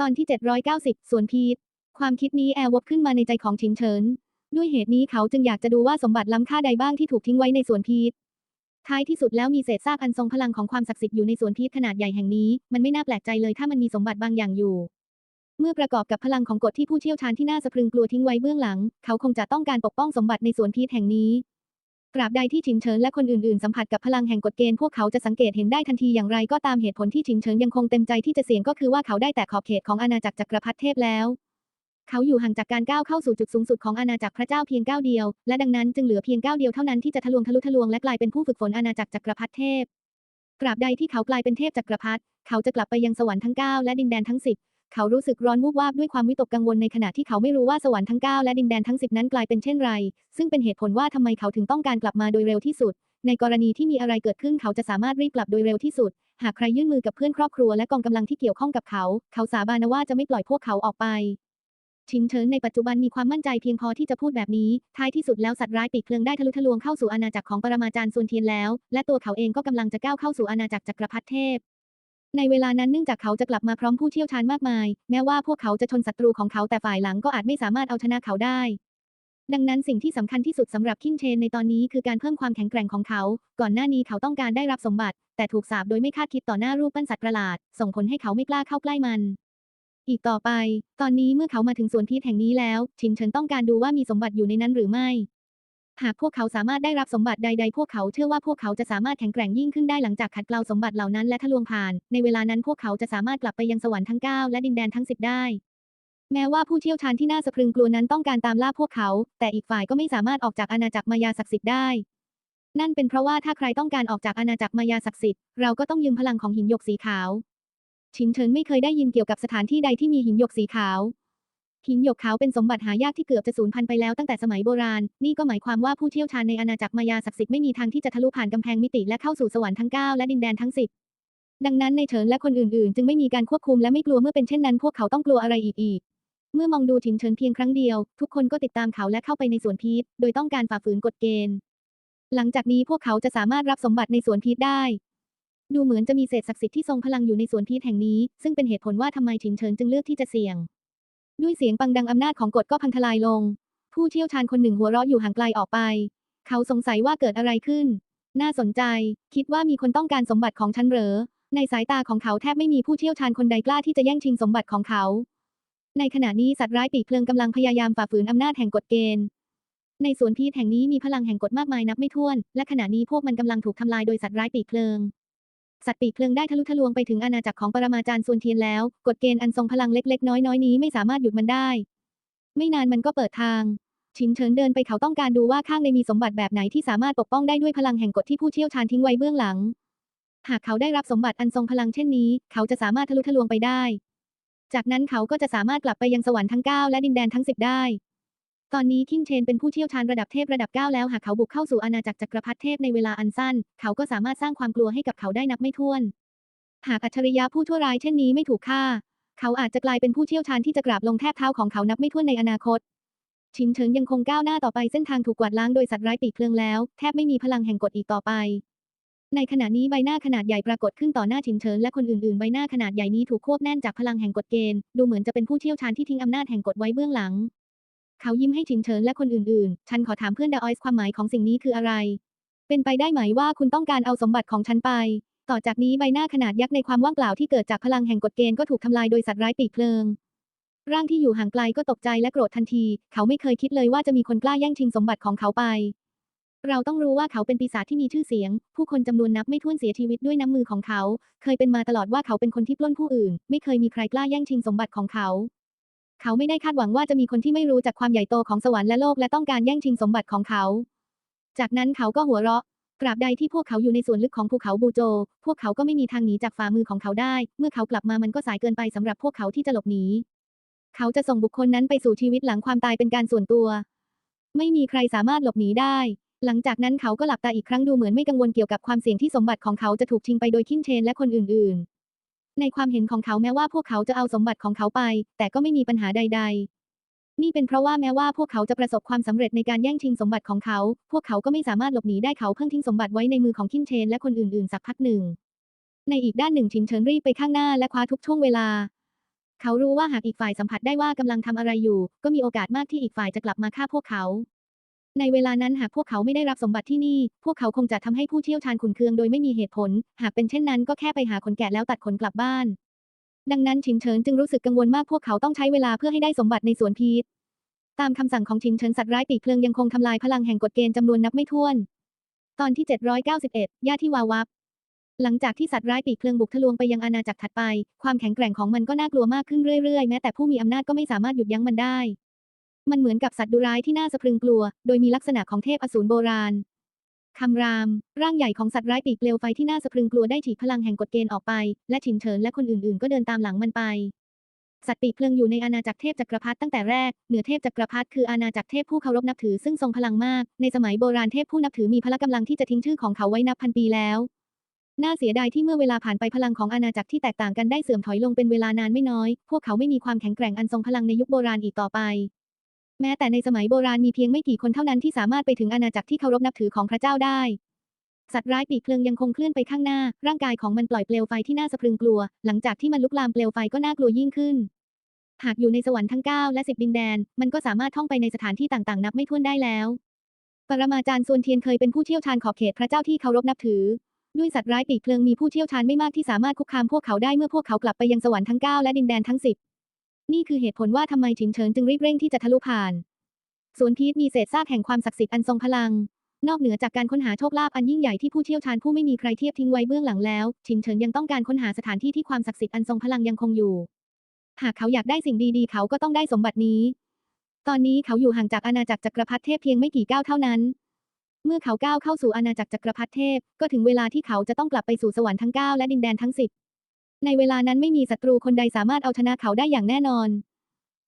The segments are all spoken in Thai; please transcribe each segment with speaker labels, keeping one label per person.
Speaker 1: ตอนที่ 790 สวนพีชความคิดนี้แอร์วบขึ้นมาในใจของชิงเฉิน ด้วยเหตุนี้เขาจึงอยากจะดูว่าสมบัติล้ำค่าใดบ้างที่ถูกทิ้งไว้ในสวนพีชท้ายที่สุดแล้วมีเศษซากอันทรงพลังของความศักดิ์สิทธิ์อยู่ในสวนพีชขนาดใหญ่แห่งนี้ มันไม่น่าแปลกใจเลยถ้ามันมีสมบัติบางอย่างอยู่ เมื่อประกอบกับพลังของกฎที่ผู้เชี่ยวชาญที่น่าสะพรึงกลัวทิ้งไว้เบื้องหลัง เขาคงจะต้องการปกป้องสมบัติในสวนพีชแห่งนี้ ตราบใดที่ชิงเฉินและคนอื่นๆ สัมผัสกับพลังแห่งกฎเกณฑ์พวกเขาจะสังเกตเห็นได้ทันทีอย่างไรก็ตามเหตุผลที่ชิงเฉินยังคงเต็มใจที่จะเสี่ยงก็คือว่าเขาได้แต่ขอบเขตของอาณาจักรจักรพรรดิเทพแล้ว เขาอยู่ห่างจากการก้าวเข้าสู่จุดสูงสุดของอาณาจักรพระเจ้าเพียงก้าวเดียว และดังนั้นจึงเหลือเพียงก้าวเดียวเท่านั้นที่จะทะลวงทะลุทะลวงและกลายเป็นผู้ฝึกฝนอาณาจักรจักรพรรดิเทพตราบใดที่เขากลายเป็นเทพจักรพรรดิเขาจะกลับไปยังสวรรค์ทั้งเก้าและดินแดนทั้งสิบ เขารู้สึกร้อนวูบวาบด้วยความวิตกกังวลในขณะที่เขาไม่รู้ว่าสวรรค์ทั้งเก้าและดินแดนทั้งสิบนั้นกลายเป็นเช่นไร ซึ่งเป็นเหตุผลว่าทำไมเขาถึงต้องการกลับมาโดยเร็วที่สุด ในกรณีที่มีอะไรเกิดขึ้นเขาจะสามารถรีบกลับโดยเร็วที่สุด หากใครยื่นมือกับเพื่อนครอบครัวและกองกำลังที่เกี่ยวข้องกับเขา เขาสาบานว่าจะไม่ปล่อยพวกเขาออกไปชิงเฉินในปัจจุบันมีความมั่นใจเพียงพอที่จะพูดแบบนี้ ท้ายที่สุดแล้วสัตว์ร้ายปีกเพลิงได้ทะลุทะลวงเข้าสู่อาณาจักรของปรมาจารย์ซุนเทียนแล้ว และตัวเขาเองก็กำลังจะก้าวเข้าสู่อาณาจักรจักรพรรดิเทพ ในเวลานั้นเนื่องจากเขาจะกลับมาพร้อมผู้เชี่ยวชาญมากมาย แม้ว่าพวกเขาจะชนศัตรูของเขาแต่ฝ่ายหลังก็อาจไม่สามารถเอาชนะเขาได้ ดังนั้นสิ่งที่สำคัญที่สุดสำหรับคิงเชนในตอนนี้คือการเพิ่มความแข็งแกร่งของเขา ก่อนหน้านี้เขาต้องการได้รับสมบัติ แต่ถูกสาปโดยไม่คาดคิดต่อหน้ารูปปั้นสัตว์ประหลาด ส่งผลให้เขาไม่กล้าเข้าใกล้มัน อีกต่อไป ตอนนี้เมื่อเขามาถึงสวนพีชแห่งนี้แล้ว ชินเฉินต้องการดูว่ามีสมบัติอยู่ในนั้นหรือไม่ หากพวกเขาสามารถได้รับสมบัติใด ๆ พวกเขาเชื่อว่าพวกเขาจะสามารถแข็งแกร่งยิ่งขึ้นได้หลังจากขัดเกลาสมบัติเหล่านั้นและทะลวงผ่าน ในเวลานั้นพวกเขาจะสามารถกลับไปยังสวรรค์ทั้ง 9 และดินแดนทั้ง 10 ได้ แม้ว่าผู้เชี่ยวชาญที่น่าสะพรึงกลัวนั้นต้องการตามล่าพวกเขา แต่อีกฝ่ายก็ไม่สามารถออกจากอาณาจักรมายาศักดิ์สิทธิ์ได้ นั่นเป็นเพราะว่าถ้าใครต้องการออกจากอาณาจักรมายาศักดิ์สิทธิ์ เราก็ต้องยืมพลังของหินหยกสีขาว ชินเฉินไม่เคยได้ยินเกี่ยวกับสถานที่ใดที่มีหินหยกสีขาว หินหยกขาวเป็นสมบัติหายากที่เกือบจะสูญพันธุ์ไปแล้วตั้งแต่สมัยโบราณ นี่ก็หมายความว่าผู้เชี่ยวชาญในอาณาจักรมายาศักดิ์สิทธิ์ไม่มีทางที่จะทะลุผ่านกำแพงมิติและเข้าสู่สวรรค์ทั้ง 9 และดินแดนทั้ง 10 ดังนั้นในเฉินและคนอื่นๆ จึงไม่มีการควบคุมและไม่กลัวเมื่อเป็นเช่นนั้นพวกเขาต้องกลัวอะไรอีกอีก เมื่อมองดูชินเฉินเพียงครั้งเดียว ทุกคนก็ติดตามเขาและเข้าไปในสวนพีชโดยต้องการฝ่าฝืนกฎเกณฑ์ หลังจากนี้พวกเขาจะสามารถรับสมบัติในสวนพีชได้ดูเหมือนจะมีเศษศักดิ์สิทธิ์ที่ทรงพลังอยู่ในสวนพีชแห่งนี้ ซึ่งเป็นเหตุผลว่าทำไมชินเฉินจึงเลือกที่จะเสี่ยง ด้วยเสียงปังดังอำนาจของกฎก็พังทลายลง ผู้เชี่ยวชาญคนหนึ่งหัวเราะอยู่ห่างไกลออกไป เขาสงสัยว่าเกิดอะไรขึ้น น่าสนใจ คิดว่ามีคนต้องการสมบัติของฉันเหรอ ในสายตาของเขาแทบไม่มีผู้เชี่ยวชาญคนใดกล้าที่จะแย่งชิงสมบัติของเขา ในขณะนี้สัตว์ร้ายปีกเพลิงกำลังพยายามฝ่าฝืนอำนาจแห่งกฎเกณฑ์ ในสวนพีชแห่งนี้มีพลังแห่งกฎมากมายนับไม่ถ้วน และขณะนี้พวกมันกำลังถูกทำลายโดยสัตว์ร้ายปีกเพลิง สัตว์ปีกเพลิงได้ทะลุทะลวงไปถึงอาณาจักรของปรมาจารย์ซวนเทียนแล้ว กฎเกณฑ์อันทรงพลังเล็กๆ น้อยๆนี้ไม่สามารถหยุดมันได้ ไม่นานมันก็เปิดทางชินเฉินเดินไปเขาต้องการดูว่าข้างในมีสมบัติแบบไหนที่สามารถปกป้องได้ด้วยพลังแห่งกฎที่ผู้เชี่ยวชาญทิ้งไว้เบื้องหลัง หากเขาได้รับสมบัติอันทรงพลังเช่นนี้ เขาจะสามารถทะลุทะลวงไปได้ จากนั้นเขาก็จะสามารถกลับไปยังสวรรค์ทั้ง 9 และดินแดนทั้ง 10 ได้ ตอนนี้คิงเชนเป็นผู้เชี่ยวชาญระดับเทพระดับ 9 แล้วหากเขาบุกเข้าสู่อาณาจักรจักรพรรดิเทพในเวลาอันสั้น เขาก็สามารถสร้างความกลัวให้กับเขาได้นับไม่ถ้วน หากอัจฉริยะผู้ชั่วร้ายเช่นนี้ไม่ถูกฆ่า เขาอาจจะกลายเป็นผู้เชี่ยวชาญที่จะกราบลงแทบเท้าของเขานับไม่ถ้วนในอนาคต ชินเฉิงยังคงก้าวหน้าต่อไปเส้นทางถูกกวาดล้างโดยสัตว์ร้ายปีกเพลิงแล้วแทบไม่มีพลังแห่งกฎอีกต่อไปในขณะนี้ใบหน้าขนาดใหญ่ปรากฏขึ้นต่อหน้าชินเฉินและคนอื่นๆ ใบหน้าขนาดใหญ่นี้ถูกควบแน่นจากพลังแห่งกฎเกณฑ์ ดูเหมือนจะเป็นผู้เชี่ยวชาญที่ทิ้งอำนาจแห่งกฎไว้เบื้องหลัง เขายิ้มให้ชินเฉินและคนอื่นๆ ฉันขอถามเพื่อนดาออยส์ความหมายของสิ่งนี้คืออะไร เป็นไปได้ไหมว่าคุณต้องการเอาสมบัติของฉันไป ต่อจากนี้ใบหน้าขนาดยักษ์ในความว่างเปล่าที่เกิดจากพลังแห่งกฎเกณฑ์ก็ถูกทำลายโดยสัตว์ร้ายปีกเพลิง ร่างที่อยู่ห่างไกลก็ตกใจและโกรธทันที เขาไม่เคยคิดเลยว่าจะมีคนกล้าแย่งชิงสมบัติของเขาไป เราต้องรู้ว่าเขาเป็นปีศาจที่มีชื่อเสียง ผู้คนจำนวนนับไม่ถ้วนเสียชีวิตด้วยน้ำมือของเขา เคยเป็นมาตลอดว่าเขาเป็นคนที่ปล้นผู้อื่น ไม่เคยมีใครกล้าแย่งชิงสมบัติของเขา เขาไม่ได้คาดหวังว่าจะมีคนที่ไม่รู้จักความใหญ่โตของสวรรค์และโลกและต้องการแย่งชิงสมบัติของเขา จากนั้นเขาก็หัวเราะตราบใดที่พวกเขาอยู่ในส่วนลึกของภูเขาบูโจ พวกเขาก็ไม่มีทางหนีจากฝ่ามือของเขาได้ เมื่อเขากลับมามันก็สายเกินไปสำหรับพวกเขาที่จะหลบหนี เขาจะส่งบุคคลนั้นไปสู่ชีวิตหลังความตายเป็นการส่วนตัว ไม่มีใครสามารถหลบหนีได้ หลังจากนั้นเขาก็หลับตาอีกครั้งดูเหมือนไม่กังวลเกี่ยวกับความเสี่ยงที่สมบัติของเขาจะถูกชิงไปโดยคินเชนและคนอื่น ๆ ในความเห็นของเขาแม้ว่าพวกเขาจะเอาสมบัติของเขาไป แต่ก็ไม่มีปัญหาใด ๆ นี่เป็นเพราะว่าแม้ว่าพวกเขาจะประสบความสำเร็จในการแย่งชิงสมบัติของเขา พวกเขาก็ไม่สามารถหลบหนีได้เขาเพิ่งทิ้งสมบัติไว้ในมือของคินเชนและคนอื่นๆ สักพักหนึ่ง ในอีกด้านหนึ่งชินเฉินรีบไปข้างหน้าและคว้าทุกช่วงเวลา เขารู้ว่าหากอีกฝ่ายสัมผัสได้ว่ากำลังทำอะไรอยู่ ก็มีโอกาสมากที่อีกฝ่ายจะกลับมาฆ่าพวกเขา ในเวลานั้นหากพวกเขาไม่ได้รับสมบัติที่นี่ พวกเขาคงจะทำให้ผู้เชี่ยวชาญขุนเคืองโดยไม่มีเหตุผล หากเป็นเช่นนั้นก็แค่ไปหาขนแกะแล้วตัดขนกลับบ้าน ดังนั้นชินเฉินจึงรู้สึกกังวลมากพวกเขาต้องใช้เวลาเพื่อให้ได้สมบัติในสวนพีชตามคำสั่งของชินเฉินสัตว์ร้ายปีกเพลิงยังคงทำลายพลังแห่งกฎเกณฑ์จำนวนนับไม่ถ้วน ตอนที่ 791ย่าที่วาวับ หลังจากที่สัตว์ร้ายปีกเพลิงบุกทะลวงไปยังอาณาจักรถัดไป ความแข็งแกร่งของมันก็น่ากลัวมากขึ้นเรื่อยๆ แม้แต่ผู้มีอำนาจก็ไม่สามารถหยุดยั้งมันได้ มันเหมือนกับสัตว์ดุร้ายที่น่าสะพรึงกลัว โดยมีลักษณะของเทพอสูรโบราณคำราม ร่างใหญ่ของสัตว์ร้ายปีกเปลวไฟที่น่าสะพรึงกลัวได้ฉีกพลังแห่งกฎเกณฑ์ออกไป และฉินเฉินและคนอื่นๆ ก็เดินตามหลังมันไป สัตว์ปีกเพลิงอยู่ในอาณาจักรเทพจักรพรรดิตั้งแต่แรก เหนือเทพจักรพรรดิคืออาณาจักรเทพผู้เคารพนับถือซึ่งทรงพลังมาก ในสมัยโบราณเทพผู้นับถือมีพละกำลังที่จะทิ้งชื่อของเขาไว้นับพันปีแล้ว น่าเสียดายที่เมื่อเวลาผ่านไปพลังของอาณาจักรที่แตกต่างกันได้เสื่อมถอยลงเป็นเวลานานไม่น้อย พวกเขาไม่มีความแข็งแกร่งอันทรงพลังในยุคโบราณอีกต่อไป แม้แต่ในสมัยโบราณมีเพียงไม่กี่คนเท่านั้นที่สามารถไปถึงอาณาจักรที่เคารพนับถือของพระเจ้าได้ สัตว์ร้ายปีกเพลิงยังคงเคลื่อนไปข้างหน้า ร่างกายของมันปล่อยเปลวไฟที่น่าสะพรึงกลัว หลังจากที่มันลุกลามเปลวไฟก็น่ากลัวยิ่งขึ้น หากอยู่ในสวรรค์ทั้ง 9 และ 10 ดินแดน มันก็สามารถท่องไปในสถานที่ต่างๆ นับไม่ถ้วนได้แล้ว ปรมาจารย์ส่วนเทียนเคยเป็นผู้เชี่ยวชาญขอบเขตพระเจ้าที่เคารพนับถือ ด้วยสัตว์ร้ายปีกเพลิงมีผู้เชี่ยวชาญไม่มากที่สามารถคุกคามพวกเขาได้เมื่อพวกเขากลับไปยังสวรรค์ทั้ง9และดินแดนทั้ง10 นี่คือเหตุผลว่าทำไมฉินเฉินจึงรีบเร่งที่จะทะลุผ่านสวนพีชมีเศษซากแห่งความศักดิ์สิทธิ์อันทรงพลัง นอกเหนือจากการค้นหาโชคลาภอันยิ่งใหญ่ที่ผู้เชี่ยวชาญผู้ไม่มีใครเทียบทิ้งไว้เบื้องหลังแล้วชินเฉินยังต้องการค้นหาสถานที่ที่ความศักดิ์สิทธิ์อันทรงพลังยังคงอยู่ หากเขาอยากได้สิ่งดีๆ เขาก็ต้องได้สมบัตินี้ ตอนนี้เขาอยู่ห่างจากอาณาจักรจักรพรรดิเทพเพียงไม่กี่ก้าวเท่านั้น เมื่อเขาก้าวเข้าสู่อาณาจักรจักรพรรดิเทพ ก็ถึงเวลาที่เขาจะต้องกลับไปสู่สวรรค์ทั้ง9และดินแดนทั้ง10 ในเวลานั้นไม่มีศัตรูคนใดสามารถเอาชนะเขาได้อย่างแน่นอน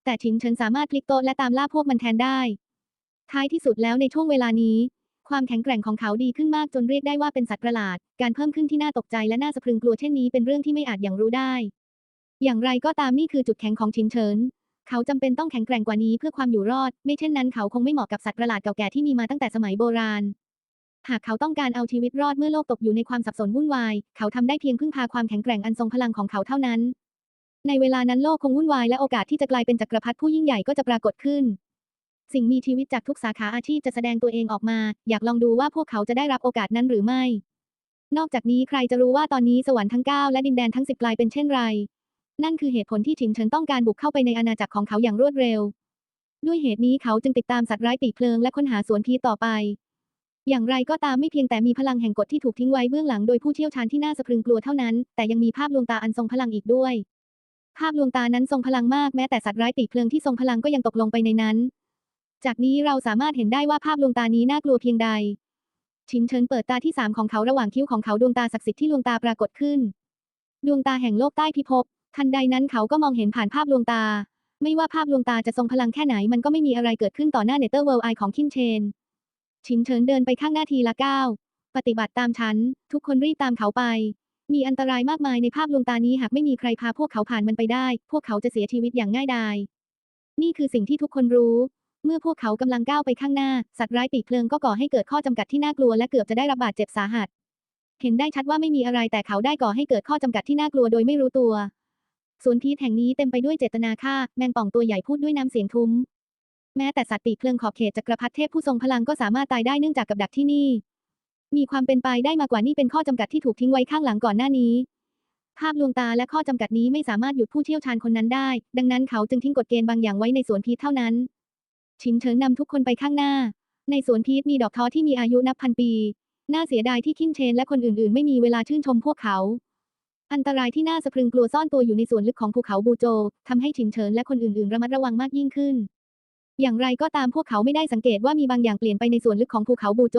Speaker 1: แต่ชินเฉินสามารถพลิกโต๊ะและตามล่าพวกมันแทนได้ ท้ายที่สุดแล้วในช่วงเวลานี้ ความแข็งแกร่งของเขาดีขึ้นมากจนเรียกได้ว่าเป็นสัตว์ประหลาด การเพิ่มขึ้นที่น่าตกใจและน่าสะพรึงกลัวเช่นนี้เป็นเรื่องที่ไม่อาจอย่างรู้ได้ อย่างไรก็ตามนี่คือจุดแข็งของชินเฉิน เขาจำเป็นต้องแข็งแกร่งกว่านี้เพื่อความอยู่รอด ไม่เช่นนั้นเขาคงไม่เหมาะกับสัตว์ประหลาดเก่าแก่ที่มีมาตั้งแต่สมัยโบราณ หากเขาต้องการเอาชีวิตรอดเมื่อโลกตกอยู่ในความสับสนวุ่นวาย เขาทำได้เพียงพึ่งพาความแข็งแกร่งอันทรงพลังของเขาเท่านั้น ในเวลานั้นโลกคงวุ่นวายและโอกาสที่จะกลายเป็นจักรพรรดิผู้ยิ่งใหญ่ก็จะปรากฏขึ้น สิ่งมีชีวิตจากทุกสาขาอาชีพจะแสดงตัวเองออกมา อยากลองดูว่าพวกเขาจะได้รับโอกาสนั้นหรือไม่ นอกจากนี้ใครจะรู้ว่าตอนนี้สวรรค์ทั้ง9และดินแดนทั้ง10กลายเป็นเช่นไร นั่นคือเหตุผลที่ฉินเฉินต้องการบุกเข้าไปในอาณาจักรของเขาอย่างรวดเร็ว ด้วยเหตุนี้เขาจึงติดตามสัตว์ร้ายปีกเพลิงและค้นหาสวนพีต่อไป อย่างไรก็ตามไม่เพียงแต่มีพลังแห่งกฎที่ถูกทิ้งไว้เบื้องหลังโดยผู้เชี่ยวชาญที่น่าสะพรึงกลัวเท่านั้น แต่ยังมีภาพลวงตาอันทรงพลังอีกด้วย ภาพลวงตานั้นทรงพลังมากแม้แต่สัตว์ร้ายปีกเพลิงที่ทรงพลังก็ยังตกลงไปในนั้น จากนี้เราสามารถเห็นได้ว่าภาพลวงตานี้น่ากลัวเพียงใด ชินเฉินเปิดตาที่สามของเขาระหว่างคิ้วของเขาดวงตาศักดิ์สิทธิ์ที่ลวงตาปรากฏขึ้น ดวงตาแห่งโลกใต้พิภพ ทันใดนั้นเขาก็มองเห็นผ่านภาพลวงตา ไม่ว่าภาพลวงตาจะทรงพลังแค่ไหนมันก็ไม่มีอะไรเกิดขึ้นต่อหน้าเนเธอร์เวิลด์ไอของคินเชน ชินเฉินเดินไปข้างหน้าทีละก้าว ปฏิบัติตามฉัน ทุกคนรีบตามเขาไป มีอันตรายมากมายในภาพลวงตานี้หากไม่มีใครพาพวกเขาผ่านมันไปได้ พวกเขาจะเสียชีวิตอย่างง่ายดาย นี่คือสิ่งที่ทุกคนรู้ เมื่อพวกเขากำลังก้าวไปข้างหน้า สัตว์ร้ายปีกเพลิงก็ก่อให้เกิดข้อจำกัดที่น่ากลัวและเกือบจะได้รับบาดเจ็บสาหัส เห็นได้ชัดว่าไม่มีอะไรแต่เขาได้ก่อให้เกิดข้อจำกัดที่น่ากลัวโดยไม่รู้ตัวสวนพีชแห่งนี้เต็มไปด้วยเจตนาฆ่า แมงป่องตัวใหญ่พูดด้วยน้ำเสียงทุ้ม แม้แต่สัตว์ปีกเพลิงขอบเขตจักรพรรดิเทพผู้ทรงพลังก็สามารถตายได้เนื่องจากกับดักที่นี่ มีความเป็นไปได้มากกว่านี่เป็นข้อจำกัดที่ถูกทิ้งไว้ข้างหลังก่อนหน้านี้ ภาพลวงตาและข้อจำกัดนี้ไม่สามารถหยุดผู้เชี่ยวชาญคนนั้นได้ ดังนั้นเขาจึงทิ้งกฎเกณฑ์บางอย่างไว้ในสวนพีชเท่านั้น ชินเฉินนำทุกคนไปข้างหน้า ในสวนพีชมีดอกท้อที่มีอายุนับพันปี น่าเสียดายที่คินเชนและคนอื่นๆ ไม่มีเวลาชื่นชมพวกเขา อันตรายที่น่าสะพรึงกลัวซ่อนตัวอยู่ในส่วนลึกของภูเขาบูโจทำให้ชินเฉินและคนอื่นๆ ระมัดระวังมากยิ่งขึ้น อย่างไรก็ตามพวกเขาไม่ได้สังเกตว่ามีบางอย่างเปลี่ยนไปในส่วนลึกของภูเขาบูโจ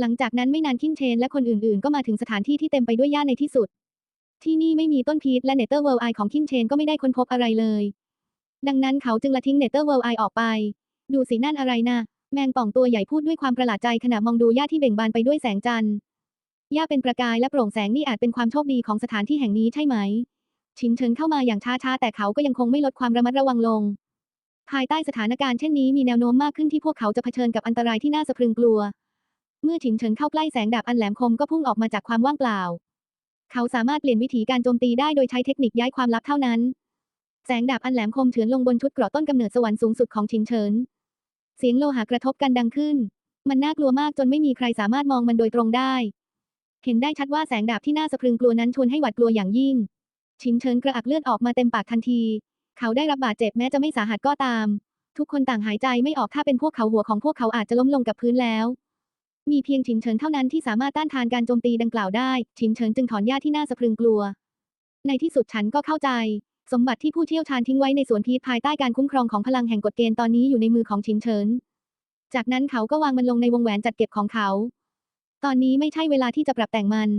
Speaker 1: หลังจากนั้นไม่นานคินเชนและคนอื่นๆ ก็มาถึงสถานที่ที่เต็มไปด้วยหญ้าในที่สุด ที่นี่ไม่มีต้นพีชและเนเธอร์เวิลด์ไอของคินเชนก็ไม่ได้ค้นพบอะไรเลย ดังนั้นเขาจึงละทิ้งเนเธอร์เวิลด์ไอออกไป ดูสินั่นอะไรนะแมงป่องตัวใหญ่พูดด้วยความประหลาดใจขณะมองดูหญ้าที่เบ่งบานไปด้วยแสงจันทร์หญ้าเป็นประกายและโปร่งแสงนี่อาจเป็นความโชคดีของสถานที่แห่งนี้ใช่ไหม ชินเฉินเข้ามาอย่างช้าๆแต่เขาก็ยังคงไม่ลดความระมัดระวังลง ภายใต้สถานการณ์เช่นนี้มีแนวโน้มมากขึ้นที่พวกเขาจะเผชิญกับอันตรายที่น่าสะพรึงกลัว เมื่อชินเฉินเข้าใกล้แสงดาบอันแหลมคมก็พุ่งออกมาจากความว่างเปล่า เขาสามารถเปลี่ยนวิธีการโจมตีได้โดยใช้เทคนิคย้ายความลับเท่านั้น แสงดาบอันแหลมคมเฉือนลงบนชุดเกราะต้นกำเนิดสวรรค์สูงสุดของชิงเฉิน เสียงโลหะกระทบกันดังขึ้น มันน่ากลัวมากจนไม่มีใครสามารถมองมันโดยตรงได้ เห็นได้ชัดว่าแสงดาบที่น่าสะพรึงกลัวนั้นชวนให้หวาดกลัวอย่างยิ่งชินเฉินกระอักเลือดออกมาเต็มปากทันที เขาได้รับบาดเจ็บแม้จะไม่สาหัสก็ตาม ทุกคนต่างหายใจไม่ออกถ้าเป็นพวกเขาหัวของพวกเขาอาจจะล้มลงกับพื้นแล้ว มีเพียงชินเฉินเท่านั้นที่สามารถต้านทานการโจมตีดังกล่าวได้ชินเฉินจึงถอนหญ้าที่น่าสะพรึงกลัว ในที่สุดฉันก็เข้าใจ สมบัติที่ผู้เชี่ยวชาญทิ้งไว้ในสวนพีชภายใต้การคุ้มครองของพลังแห่งกฎเกณฑ์ตอนนี้อยู่ในมือของชินเฉินจากนั้นเขาก็วางมันลงในวงแหวนจัดเก็บของเขา ตอนนี้ไม่ใช่เวลาที่จะปรับแต่งมัน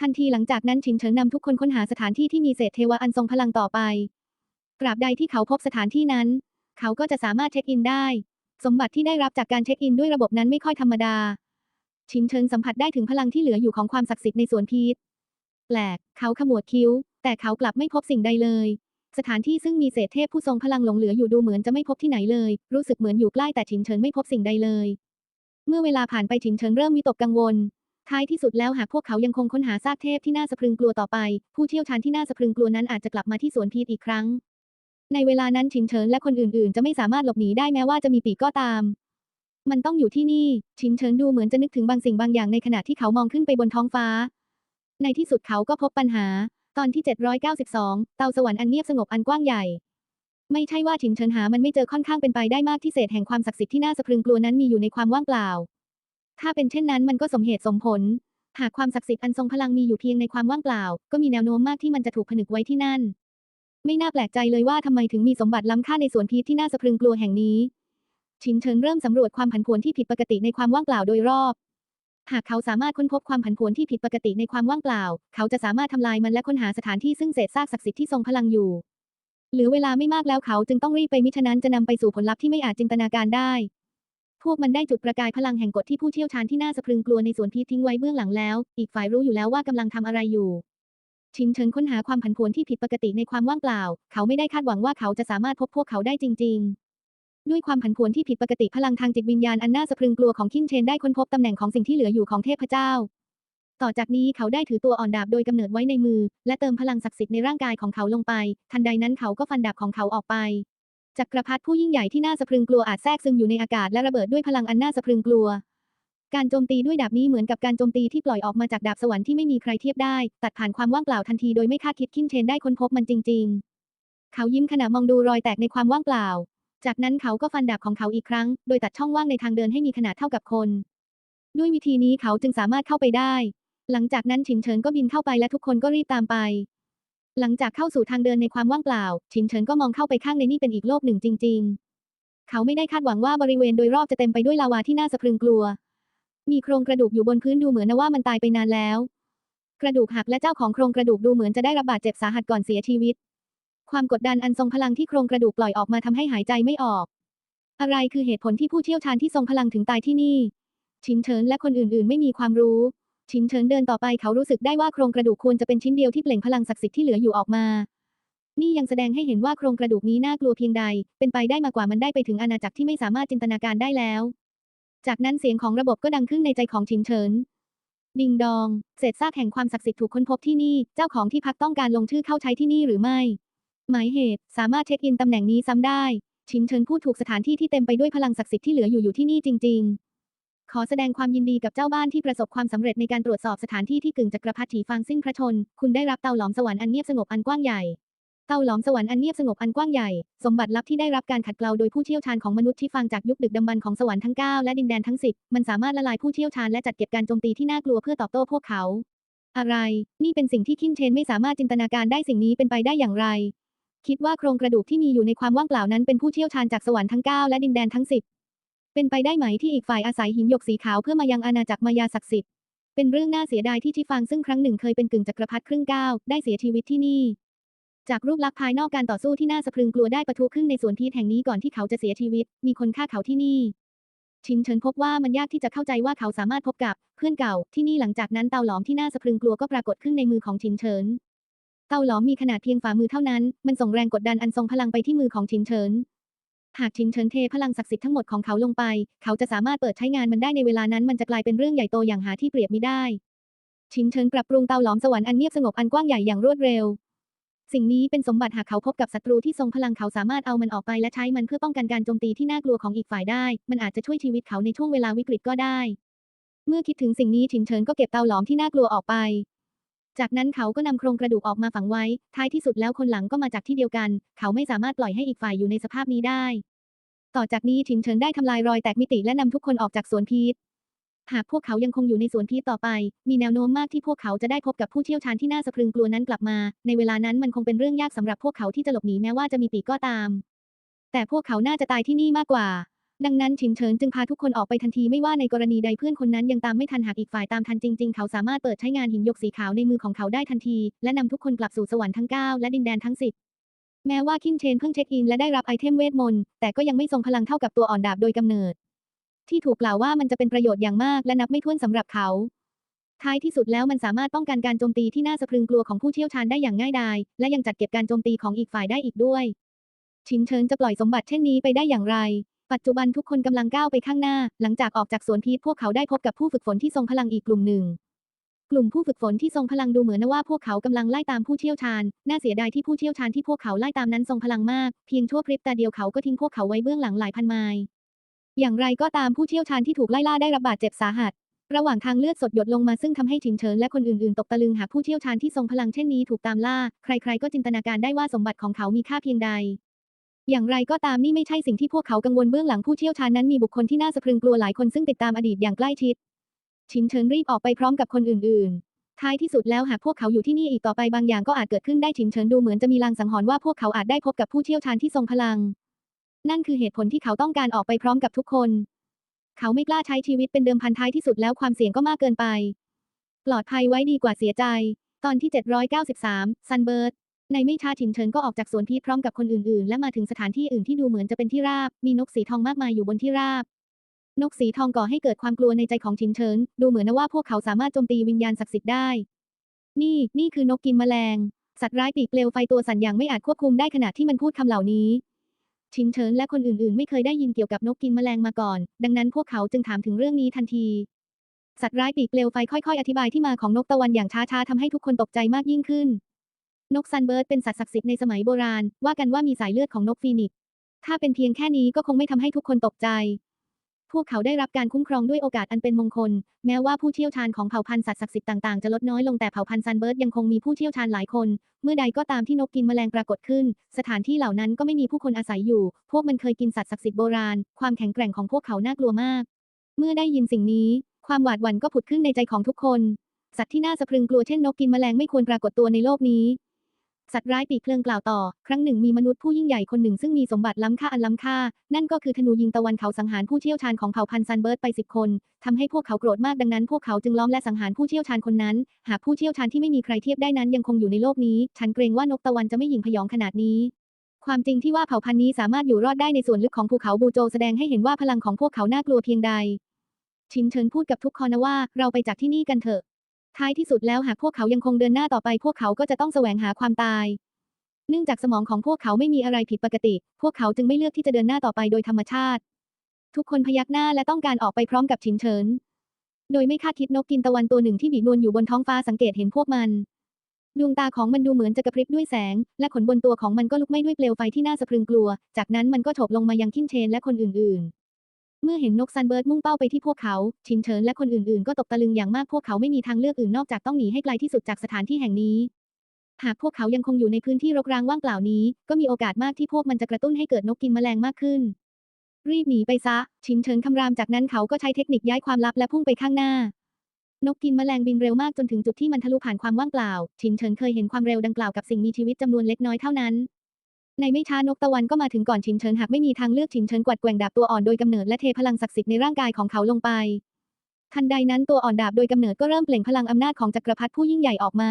Speaker 1: ทันทีหลังจากนั้นชินเฉินนำทุกคนค้นหาสถานที่ที่มีเศษเทวะอันทรงพลังต่อไป ตราบใดที่เขาพบสถานที่นั้น เขาก็จะสามารถเช็คอินได้ สมบัติที่ได้รับจากการเช็คอินด้วยระบบนั้นไม่ค่อยธรรมดา ชินเฉินสัมผัสได้ถึงพลังที่เหลืออยู่ของความศักดิ์สิทธิ์ในสวนพีชแปลก เขาขมวดคิ้ว แต่เขากลับไม่พบสิ่งใดเลย สถานที่ซึ่งมีเศษเทพผู้ทรงพลังหลงเหลืออยู่ดูเหมือนจะไม่พบที่ไหนเลย รู้สึกเหมือนอยู่ใกล้แต่ชินเฉินไม่พบสิ่งใดเลย เมื่อเวลาผ่านไปชินเฉินเริ่มวิตกกังวลท้ายที่สุดแล้วหากพวกเขายังคงค้นหาซากเทพที่น่าสะพรึงกลัวต่อไป ผู้เชี่ยวชาญที่น่าสะพรึงกลัวนั้นอาจจะกลับมาที่สวนพีชอีกครั้ง ในเวลานั้นชินเฉินและคนอื่นๆ จะไม่สามารถหลบหนีได้แม้ว่าจะมีปีกก็ตาม มันต้องอยู่ที่นี่ ชินเฉินดูเหมือนจะนึกถึงบางสิ่งบางอย่างในขณะที่เขามองขึ้นไปบนท้องฟ้า ในที่สุดเขาก็พบปัญหา ตอนที่ 792 เตาสวรรค์อันเงียบสงบอันกว้างใหญ่ ไม่ใช่ว่าชินเฉินหามันไม่เจอค่อนข้างเป็นไปได้มากที่เศษแห่งความศักดิ์สิทธิ์ที่น่าสะพรึงกลัวนั้นมีอยู่ในความว่างเปล่า ถ้าเป็นเช่นนั้นมันก็สมเหตุสมผล หากความศักดิ์สิทธิ์อันทรงพลังมีอยู่เพียงในความว่างเปล่า ก็มีแนวโน้มมากที่มันจะถูกผนึกไว้ที่นั่น ไม่น่าแปลกใจเลยว่าทำไมถึงมีสมบัติล้ำค่าในสวนพีชที่น่าสะพรึงกลัวแห่งนี้ ชินเฉินเริ่มสำรวจความผันผวนที่ผิดปกติในความว่างเปล่าโดยรอบ หากเขาสามารถค้นพบความผันผวนที่ผิดปกติในความว่างเปล่า เขาจะสามารถทำลายมันและค้นหาสถานที่ซึ่งเศษซากศักดิ์สิทธิ์ที่ทรงพลังอยู่หลือเวลาไม่มากแล้วเขาจึงต้องรีบไปมิฉะนั้นจะนำไปสู่ผลลัพธ์ที่ไม่อาจจินตนาการได้ พวกมันได้จุดประกายพลังแห่งกฎที่ผู้เชี่ยวชาญที่น่าสะพรึงกลัวในสวนพีชทิ้งไว้เบื้องหลังแล้ว อีกฝ่ายรู้อยู่แล้วว่ากำลังทำอะไรอยู่ ชินเฉินค้นหาความผันผวนที่ผิดปกติในความว่างเปล่า เขาไม่ได้คาดหวังว่าเขาจะสามารถพบพวกเขาได้จริง ๆ ด้วยความผันผวนที่ผิดปกติพลังทางจิตวิญญาณอันน่าสะพรึงกลัวของคินเชนได้ค้นพบตำแหน่งของสิ่งที่เหลืออยู่ของเทพเจ้า ต่อจากนี้เขาได้ถือตัวอ่อนดาบโดยกำเนิดไว้ในมือ และเติมพลังศักดิ์สิทธิ์ในร่างกายของเขาลงไป ทันใดนั้นเขาก็ฟันดาบของเขาออกไปจักรพรรดิผู้ยิ่งใหญ่ที่น่าสะพรึงกลัวอาจแทรกซึมอยู่ในอากาศและระเบิดด้วยพลังอันน่าสะพรึงกลัว การโจมตีด้วยดาบนี้เหมือนกับการโจมตีที่ปล่อยออกมาจากดาบสวรรค์ที่ไม่มีใครเทียบได้ ตัดผ่านความว่างเปล่าทันทีโดยไม่คาดคิดคินเชนได้ค้นพบมันจริง ๆ เขายิ้มขณะมองดูรอยแตกในความว่างเปล่า จากนั้นเขาก็ฟันดาบของเขาอีกครั้ง โดยตัดช่องว่างในทางเดินให้มีขนาดเท่ากับคน ด้วยวิธีนี้เขาจึงสามารถเข้าไปได้ หลังจากนั้นฉินเฉินก็บินเข้าไปและทุกคนก็รีบตามไป หลังจากเข้าสู่ทางเดินในความว่างเปล่า ฉินเฉินก็มองเข้าไปข้างในนี่เป็นอีกโลกหนึ่งจริง ๆ เขาไม่ได้คาดหวังว่าบริเวณโดยรอบจะเต็มไปด้วยลาวาที่น่าสะพรึงกลัว มีโครงกระดูกอยู่บนพื้นดูเหมือนนะว่ามันตายไปนานแล้ว กระดูกหักและเจ้าของโครงกระดูกดูเหมือนจะได้รับบาดเจ็บสาหัสก่อนเสียชีวิต ความกดดันอันทรงพลังที่โครงกระดูกปล่อยออกมาทำให้หายใจไม่ออก อะไรคือเหตุผลที่ผู้เชี่ยวชาญที่ทรงพลังถึงตายที่นี่ ชินเฉินและคนอื่นๆ ไม่มีความรู้ ชินเฉินเดินต่อไปเขารู้สึกได้ว่าโครงกระดูกควรจะเป็นชิ้นเดียวที่เปล่งพลังศักดิ์สิทธิ์ที่เหลืออยู่ออกมานี่ยังแสดงให้เห็นว่าโครงกระดูกนี้น่ากลัวเพียงใด เป็นไปได้มากกว่ามันได้ไปถึงอาณาจักรที่ไม่สามารถจินตนาการได้แล้ว จากนั้นเสียงของระบบก็ดังขึ้นในใจของชินเฉิน ดิงดอง เศษซากแห่งความศักดิ์สิทธิ์ถูกค้นพบที่นี่ เจ้าของที่พักต้องการลงชื่อเข้าใช้ที่นี่หรือไม่ หมายเหตุสามารถเช็คอินตำแหน่งนี้ซ้ำได้ ชินเฉินพูดถูกสถานที่ที่เต็มไปด้วยพลังศักดิ์สิทธิ์ที่เหลืออยู่อยู่ที่นี่จริง ๆ ขอแสดงความยินดีกับเจ้าบ้านที่ประสบความสำเร็จในการตรวจสอบสถานที่ที่กึ่งจักรพรรดิฟางสิ้นพระชน คุณได้รับเตาหลอมสวรรค์อันเงียบสงบอันกว้างใหญ่ เตาหลอมสวรรค์อันเงียบสงบอันกว้างใหญ่ สมบัติลับที่ได้รับการขัดเกลาโดยผู้เชี่ยวชาญของมนุษย์ที่ฟังจากยุคดึกดำบรรพ์ของสวรรค์ทั้ง 9 และดินแดนทั้ง 10 มันสามารถละลายผู้เชี่ยวชาญและจัดเก็บการโจมตีที่น่ากลัวเพื่อตอบโต้พวกเขา อะไร นี่เป็นสิ่งที่คินเชนไม่สามารถจินตนาการได้สิ่งนี้เป็นไปได้อย่างไร คิดว่าโครงกระดูกที่มีอยู่ในความว่างเปล่านั้นเป็นผู้เชี่ยวชาญจากสวรรค์ทั้ง 9 และดินแดนทั้ง 10 เป็นไปได้ไหมที่อีกฝ่ายอาศัยหินหยกสีขาวเพื่อมายังอาณาจักรมายาศักดิ์สิทธิ์เป็นเรื่องน่าเสียดายที่ชิฟางซึ่งครั้งหนึ่งเคยเป็นกึ่งจักรพรรดิครึ่งก้าวได้เสียชีวิตที่นี่ จากรูปลักษณ์ภายนอกการต่อสู้ที่น่าสะพรึงกลัวได้ปะทุขึ้นในสวนพีแห่งนี้ก่อนที่เขาจะเสียชีวิต มีคนฆ่าเขาที่นี่ชินเฉินพบว่ามันยากที่จะเข้าใจว่าเขาสามารถพบกับเพื่อนเก่าที่นี่หลังจากนั้นเตาหลอมที่น่าสะพรึงกลัวก็ปรากฏขึ้นในมือของชินเฉิน เตาหลอมมีขนาดเพียงฝ่ามือเท่านั้น มันส่งแรงกดดันอันทรงพลังไปที่มือของชินเฉิน หากชินเฉินเทพลังศักดิ์สิทธิ์ทั้งหมดของเขาลงไป เขาจะสามารถเปิดใช้งานมันได้ในเวลานั้น มันจะกลายเป็นเรื่องใหญ่โตอย่างหาที่เปรียบไมิได้ ชินเฉินปรับปรุงเตาหลอมสวรรค์อันเงียบสงบอันกว้างใหญ่อย่างรวดเร็ว สิ่งนี้เป็นสมบัติหากเขาพบกับศัตรูที่ทรงพลังเขาสามารถเอามันออกไปและใช้มันเพื่อป้องกันการโจมตีที่น่ากลัวของอีกฝ่ายได้ มันอาจจะช่วยชีวิตเขาในช่วงเวลาวิกฤตก็ได้ เมื่อคิดถึงสิ่งนี้ฉินเฉินก็เก็บเตาหลอมที่น่ากลัวออกไป จากนั้นเขาก็นำโครงกระดูกออกมาฝังไว้ ท้ายที่สุดแล้วคนหลังก็มาจากที่เดียวกัน เขาไม่สามารถปล่อยให้อีกฝ่ายอยู่ในสภาพนี้ได้ ต่อจากนี้ฉินเฉินได้ทำลายรอยแตกมิติและนำทุกคนออกจากสวนพีช หากพวกเขายังคงอยู่ในสวนพีต่อไป มีแนวโน้มมากที่พวกเขาจะได้พบกับผู้เชี่ยวชาญที่น่าสะพรึงกลัวนั้นกลับมา ในเวลานั้นมันคงเป็นเรื่องยากสำหรับพวกเขาที่จะหลบหนีแม้ว่าจะมีปีกก็ตาม แต่พวกเขาน่าจะตายที่นี่มากกว่า ดังนั้นฉินเฉินจึงพาทุกคนออกไปทันทีไม่ว่าในกรณีใดเพื่อนคนนั้นยังตามไม่ทันหากอีกฝ่ายตามทันจริง ๆ เขาสามารถเปิดใช้งานหินยกสีขาวในมือของเขาได้ทันที และนำทุกคนกลับสู่สวรรค์ทั้ง9และดินแดนทั้ง10แม้ว่าคินเชนเพิ่งเช็คอินและได้รับไอเทมเวทมนต์แต่ก็ยังไม่ทรงพลังเท่ากับตัวอ่อนดาบโดยกำเนิด ที่ถูกกล่าวว่ามันจะเป็นประโยชน์อย่างมากและนับไม่ถ้วนสำหรับเขาท้ายที่สุดแล้วมันสามารถป้องกันการโจมตีที่น่าสะพรึงกลัวของผู้เชี่ยวชาญได้อย่างง่ายดาย และยังจัดเก็บการโจมตีของอีกฝ่ายได้อีกด้วย ชินเฉินจะปล่อยสมบัติเช่นนี้ไปได้อย่างไร ปัจจุบันทุกคนกำลังก้าวไปข้างหน้า หลังจากออกจากสวนพีชพวกเขาได้พบกับผู้ฝึกฝนที่ทรงพลังอีกกลุ่มหนึ่ง กลุ่มผู้ฝึกฝนที่ทรงพลังดูเหมือนว่าพวกเขากำลังไล่ตามผู้เชี่ยวชาญ น่าเสียดายที่ผู้เชี่ยวชาญที่พวกเขาไล่ตามนั้นทรงพลังมาก เพียงชั่วพริบตาเดียวเขาก็ทิ้งพวกเขาไว้เบื้องหลังหลายพันไมล์ อย่างไรก็ตามผู้เชี่ยวชาญที่ถูกไล่ล่าได้รับบาดเจ็บสาหัส ระหว่างทางเลือดสดหยดลงมาซึ่งทำให้ฉินเฉินและคนอื่นๆ ตกตะลึงหากผู้เชี่ยวชาญที่ทรงพลังเช่นนี้ถูกตามล่า ใครๆ ก็จินตนาการได้ว่าสมบัติของเขามีค่าเพียงใด อย่างไรก็ตามนี่ไม่ใช่สิ่งที่พวกเขากังวลเบื้องหลังผู้เชี่ยวชาญนั้นมีบุคคลที่น่าสะพรึงกลัวหลายคนซึ่งติดตามอดีตอย่างใกล้ชิดฉินเฉินรีบออกไปพร้อมกับคนอื่น ๆท้ายที่สุดแล้วหากพวกเขาอยู่ที่นี่อีกต่อไปบางอย่างก็อาจเกิดขึ้นได้ฉินเฉินดูเหมือนจะมีลางสังหรณ์ว่าพวกเขาอาจได้พบกับผู้เชี่ยวชาญที่ทรงพลัง นั่นคือเหตุผลที่เขาต้องการออกไปพร้อมกับทุกคน เขาไม่กล้าใช้ชีวิตเป็นเดิมพันท้ายที่สุดแล้วความเสี่ยงก็มากเกินไป ปลอดภัยไว้ดีกว่าเสียใจ ตอนที่ 793 ซันเบิร์ด ในไม่ช้าฉินเฉินก็ออกจากสวนพีชพร้อมกับคนอื่นๆ และมาถึงสถานที่อื่นที่ดูเหมือนจะเป็นที่ราบ มีนกสีทองมากมายอยู่บนที่ราบ นกสีทองก่อให้เกิดความกลัวในใจของฉินเฉิน ดูเหมือนนะว่าพวกเขาสามารถโจมตีวิญญาณศักดิ์สิทธิ์ได้ นี่ นี่คือนกกินแมลง สัตว์ร้ายปีกเปลวไฟตัวสั่นอย่างไม่อาจควบคุมได้ขณะที่มันพูดคำเหล่านี้ ชินเฉินและคนอื่นๆ ไม่เคยได้ยินเกี่ยวกับนกกินแมลงมาก่อน ดังนั้นพวกเขาจึงถามถึงเรื่องนี้ทันที สัตว์ร้ายปีกเปลวไฟค่อยๆ อธิบายที่มาของนกตะวันอย่างช้าๆทำให้ทุกคนตกใจมากยิ่งขึ้น นกซันเบิร์ดเป็นสัตว์ศักดิ์สิทธิ์ในสมัยโบราณ ว่ากันว่ามีสายเลือดของนกฟีนิกซ์ถ้าเป็นเพียงแค่นี้ก็คงไม่ทำให้ทุกคนตกใจ พวกเขาได้รับการคุ้มครองด้วยโอกาสอันเป็นมงคล แม้ว่าผู้เชี่ยวชาญของเผ่าพันธุ์สัตว์ศักดิ์สิทธิ์ต่างๆ จะลดน้อยลงแต่เผ่าพันธุ์ซันเบิร์ดยังคงมีผู้เชี่ยวชาญหลายคน เมื่อใดก็ตามที่นกกินแมลงปรากฏขึ้น สถานที่เหล่านั้นก็ไม่มีผู้คนอาศัยอยู่ พวกมันเคยกินสัตว์ศักดิ์สิทธิ์โบราณ ความแข็งแกร่งของพวกเขาน่ากลัวมาก เมื่อได้ยินสิ่งนี้ ความหวาดหวั่นก็ผุดขึ้นในใจของทุกคน สัตว์ที่น่าสะพรึงกลัวเช่นนกกินแมลงไม่ควรปรากฏตัวในโลกนี้ สัตว์ร้ายปีกเพลิงกล่าวต่อ ครั้งหนึ่งมีมนุษย์ผู้ยิ่งใหญ่คนหนึ่งซึ่งมีสมบัติล้ำค่าอันล้ำค่า นั่นก็คือธนูยิงตะวันเขาสังหารผู้เชี่ยวชาญของเผ่าพันธุ์ซันเบิร์ดไปสิบคนทำให้พวกเขาโกรธมากดังนั้นพวกเขาจึงล้อมและสังหารผู้เชี่ยวชาญคนนั้น หากผู้เชี่ยวชาญที่ไม่มีใครเทียบได้นั้นยังคงอยู่ในโลกนี้ ฉันเกรงว่านกตะวันจะไม่หยิงพยองขนาดนี้ความจริงที่ว่าเผ่าพันธุ์นี้สามารถอยู่รอดได้ในส่วนลึกของภูเขาบูโจแสดงให้เห็นว่าพลังของพวกเขาน่ากลัวเพียงใด ชินเฉินพูดกับทุกคนนะว่า เราไปจากที่นี่กันเถอะ ท้ายที่สุดแล้วหากพวกเขายังคงเดินหน้าต่อไปพวกเขาก็จะต้องแสวงหาความตาย เนื่องจากสมองของพวกเขาไม่มีอะไรผิดปกติ พวกเขาจึงไม่เลือกที่จะเดินหน้าต่อไปโดยธรรมชาติ ทุกคนพยักหน้าและต้องการออกไปพร้อมกับชินเฉิน โดยไม่คาดคิดนกกินตะวันตัวหนึ่งที่บีบนวลอยู่บนท้องฟ้าสังเกตเห็นพวกมัน ดวงตาของมันดูเหมือนจะกระพริบด้วยแสง และขนบนตัวของมันก็ลุกไหม้ด้วยเปลวไฟที่น่าสะพรึงกลัว จากนั้นมันก็โฉบลงมายังคินเชนและคนอื่นๆ เมื่อเห็นนกซันเบิร์ดมุ่งเป้าไปที่พวกเขา ชินเฉินและคนอื่นๆ ก็ตกตะลึงอย่างมากพวกเขาไม่มีทางเลือกอื่นนอกจากต้องหนีให้ไกลที่สุดจากสถานที่แห่งนี้ หากพวกเขายังคงอยู่ในพื้นที่รกร้างว่างเปล่านี้ ก็มีโอกาสมากที่พวกมันจะกระตุ้นให้เกิดนกกินแมลงมากขึ้น รีบหนีไปซะ ชินเฉินคำรามจากนั้นเขาก็ใช้เทคนิคย้ายความลับและพุ่งไปข้างหน้า นกกินแมลงบินเร็วมากจนถึงจุดที่มันทะลุผ่านความว่างเปล่า ชินเฉินเคยเห็นความเร็วดังกล่าวกับสิ่งมีชีวิตจำนวนเล็กน้อยเท่านั้น ในไม่ช้านกตะวันก็มาถึงก่อนชินเฉินหากไม่มีทางเลือกชินเฉินกวัดแกว่งดาบตัวอ่อนโดยกำเนิดและเทพลังศักดิ์สิทธิ์ในร่างกายของเขาลงไป ทันใดนั้นตัวอ่อนดาบโดยกำเนิดก็เริ่มเปล่งพลังอำนาจของจักรพรรดิผู้ยิ่งใหญ่ออกมา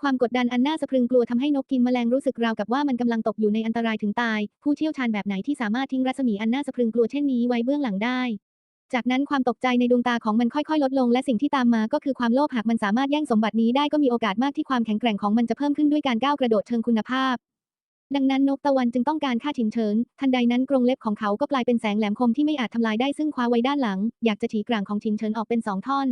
Speaker 1: ความกดดันอันน่าสะพรึงกลัวทำให้นกกินแมลงรู้สึกราวกับว่ามันกำลังตกอยู่ในอันตรายถึงตาย ผู้เชี่ยวชาญแบบไหนที่สามารถทิ้งรัศมีอันน่าสะพรึงกลัวเช่นนี้ไว้เบื้องหลังได้ จากนั้นความตกใจในดวงตาของมันค่อยๆ ลดลง และสิ่งที่ตามมาก็คือความโลภหากมันสามารถแย่งสมบัตินี้ได้ก็มีโอกาสมากที่ความแข็งแกร่งของมันจะเพิ่มขึ้นด้วยการก้าวกระโดดเชิงคุณภาพ ดังนั้นนกตะวันจึงต้องการฆ่าฉินเฉิน ทันใดนั้นกรงเล็บของเขาก็กลายเป็นแสงแหลมคมที่ไม่อาจทำลายได้ซึ่งคว้าไว้ด้านหลัง อยากจะฉีกร่างของฉินเฉินออกเป็นสองท่อน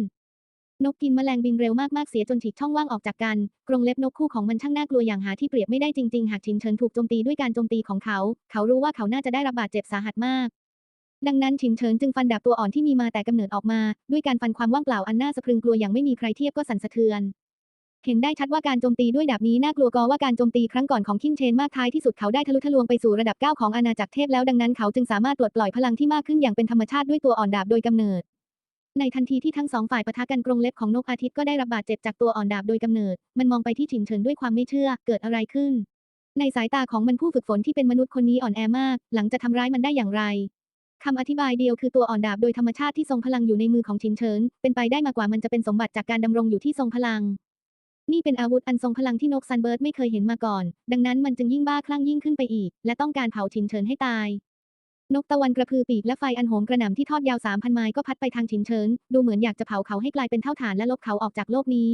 Speaker 1: นกกินแมลงบินเร็วมากๆเสียจนฉีกช่องว่างออกจากกัน กรงเล็บนกคู่ของมันช่างน่ากลัวอย่างหาที่เปรียบไม่ได้จริงๆ หากชินเฉินถูกโจมตีด้วยการโจมตีของเขา เขารู้ว่าเขาน่าจะได้รับบาดเจ็บสาหัสมากดังนั้นชินเฉินจึงฟันดาบตัวอ่อนที่มีมาแต่กำเนิดออกมา ด้วยการฟันความว่างเปล่าอันน่าสะพรึงกลัวอย่างไม่มีใครเทียบก็สั่นสะเทือน เห็นได้ชัดว่าการโจมตีด้วยดาบนี้น่ากลัวกว่าการโจมตีครั้งก่อนของคินเชนมากท้ายที่สุดเขาได้ทะลุทะลวงไปสู่ระดับ 9 ของอาณาจักรเทพแล้วดังนั้นเขาจึงสามารถปลดปล่อยพลังที่มากขึ้นอย่างเป็นธรรมชาติด้วยตัวอ่อนดาบโดยกำเนิด ในทันทีที่ทั้งสองฝ่ายปะทะกันกรงเล็บของนกอาทิตย์ก็ได้รับบาดเจ็บจากตัวอ่อนดาบโดยกำเนิด มันมองไปที่ฉินเฉินด้วยความไม่เชื่อ เกิดอะไรขึ้น ในสายตาของมันผู้ฝึกฝนที่เป็นมนุษย์คนนี้อ่อนแอมาก หลังจะทำร้ายมันได้อย่างไรคำอธิบายเดียวคือตัวอ่อนดาบโดยธรรมชาติที่ทรงพลังอยู่ในมือของชินเฉินเป็นไปได้มากกว่ามันจะเป็นสมบัติจากการดำรงอยู่ที่ทรงพลัง นี่เป็นอาวุธอันทรงพลังที่นกซันเบิร์ดไม่เคยเห็นมาก่อน ดังนั้นมันจึงยิ่งบ้าคลั่งยิ่งขึ้นไปอีก และต้องการเผาชินเฉินให้ตาย นกตะวันกระพือปีกและไฟอันโหมกระหน่ำที่ทอดยาวสามพันไมล์ก็พัดไปทางชินเฉิน ดูเหมือนอยากจะเผาเขาให้กลายเป็นเท่าฐานและลบเขาออกจากโลกนี้